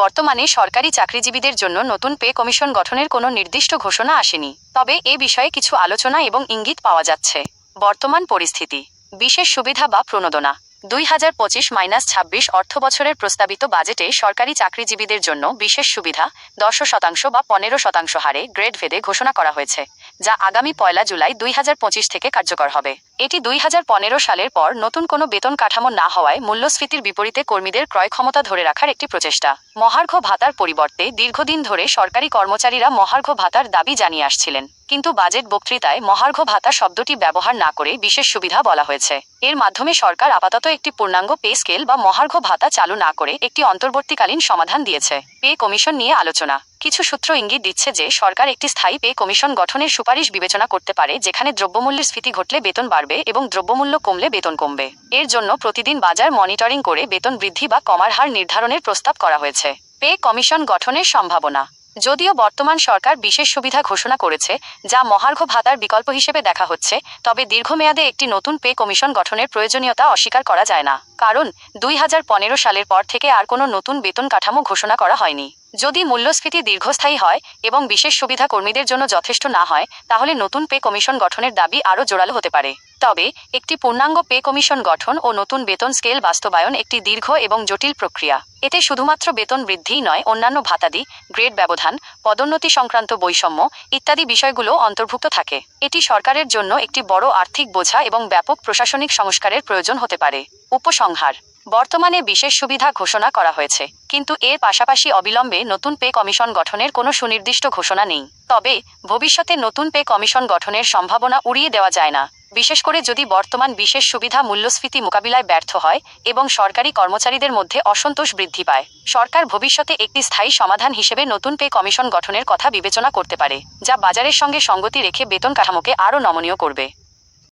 বর্তমানে সরকারি চাকরিজীবীদের জন্য নতুন পে কমিশন গঠনের কোনো নির্দিষ্ট ঘোষণা আসেনি। তবে এ বিষয়ে কিছু আলোচনা এবং ইঙ্গিত পাওয়া যাচ্ছে। বর্তমান পরিস্থিতি। বিশেষ সুবিধা বা প্রণোদনা। দুই হাজার পঁচিশ মাইনাস ছাব্বিশ অর্থ বছরের প্রস্তাবিত বাজেটে সরকারি চাকরিজীবীদের জন্য বিশেষ সুবিধা দশ শতাংশ বা পনেরো শতাংশ হারে গ্রেড ভেদে ঘোষণা করা হয়েছে, যা আগামী পয়লা জুলাই দুই হাজার পঁচিশ থেকে কার্যকর হবে। এটি দুই হাজার পনেরো সালের পর নতুন কোনো বেতন কাঠামো না হওয়ায় মূল্যস্ফীতির বিপরীতে কর্মীদের ক্রয় ক্ষমতা ধরে রাখার একটি প্রচেষ্টা। মহার্ঘ ভাতার পরিবর্তে দীর্ঘদিন ধরে সরকারি কর্মচারীরা মহার্ঘ ভাতার দাবি জানিয়ে আসছিলেন। কিন্তু বাজেট বক্তৃতায় মহার্ঘ ভাতা শব্দটি ব্যবহার না করে বিশেষ সুবিধা বলা হয়েছে। এর মাধ্যমে সরকার আপাতত একটি পূর্ণাঙ্গ পে স্কেল বা মহার্ঘ ভাতা চালু না করে একটি অন্তর্বর্তীকালীন সমাধান দিয়েছে। পে কমিশন নিয়ে আলোচনা। কিছু সূত্র ইঙ্গিত দিচ্ছে যে সরকার একটি স্থায়ী পে কমিশন গঠনের সুপারিশ বিবেচনা করতে পারে যেখানে দ্রব্যমূল্যের স্ফীতি ঘটলে বেতন বাড়বে। এবং দ্রব্যমূল্য কমলে বেতন কমবে। এর জন্য প্রতিদিন বাজার মনিটরিং করে বেতন বৃদ্ধি বা কমার হার নির্ধারণের প্রস্তাব করা হয়েছে। পে কমিশন গঠনের সম্ভাবনা। যদিও বর্তমান সরকার বিশেষ সুবিধা ঘোষণা করেছে, যা মহার্ঘ ভাতার বিকল্প হিসেবে দেখা হচ্ছে, তবে দীর্ঘমেয়াদে একটি নতুন পে কমিশন গঠনের প্রয়োজনীয়তা অস্বীকার করা যায় না, কারণ দুই হাজার পনেরো সালের পর থেকে আর কোনো নতুন বেতন কাঠামো ঘোষণা করা হয়নি। যদি মূল্যস্ফীতি দীর্ঘস্থায়ী হয় এবং বিশেষ সুবিধা কর্মীদের জন্য যথেষ্ট না হয়, তাহলে নতুন পে কমিশন গঠনের দাবি আরও জোরালো হতে পারে। তবে, একটি পূর্ণাঙ্গ পে কমিশন গঠন ও নতুন বেতন স্কেল বাস্তবায়ন একটি দীর্ঘ এবং জটিল প্রক্রিয়া। এতে শুধুমাত্র বেতন বৃদ্ধিই নয়, অন্যান্য ভাতাদি, গ্রেড ব্যবধান, পদোন্নতি সংক্রান্ত বৈষম্য ইত্যাদি বিষয়গুলো অন্তর্ভুক্ত থাকে। এটি সরকারের জন্য একটি বড় আর্থিক বোঝা এবং ব্যাপক প্রশাসনিক সংস্কারের প্রয়োজন হতে পারে। উপসংহার। বর্তমানে বিশেষ সুবিধা ঘোষণা করা হয়েছে, কিন্তু এর পাশাপাশি অবিলম্বে নতুন পে কমিশন গঠনের কোনো সুনির্দিষ্ট ঘোষণা নেই। তবে ভবিষ্যতে নতুন পে কমিশন গঠনের সম্ভাবনা উড়িয়ে দেওয়া যায় না। বিশেষ করে যদি বর্তমান বিশেষ সুবিধা মূল্যস্ফীতি মোকাবিলায় ব্যর্থ হয় এবং সরকারি কর্মচারীদের মধ্যে অসন্তোষ বৃদ্ধি পায়, সরকার ভবিষ্যতে একটি স্থায়ী সমাধান হিসেবে নতুন পে কমিশন গঠনের কথা বিবেচনা করতে পারে, যা বাজারের সঙ্গে সঙ্গতি রেখে বেতন কাঠামোকে আরও নমনীয় করবে।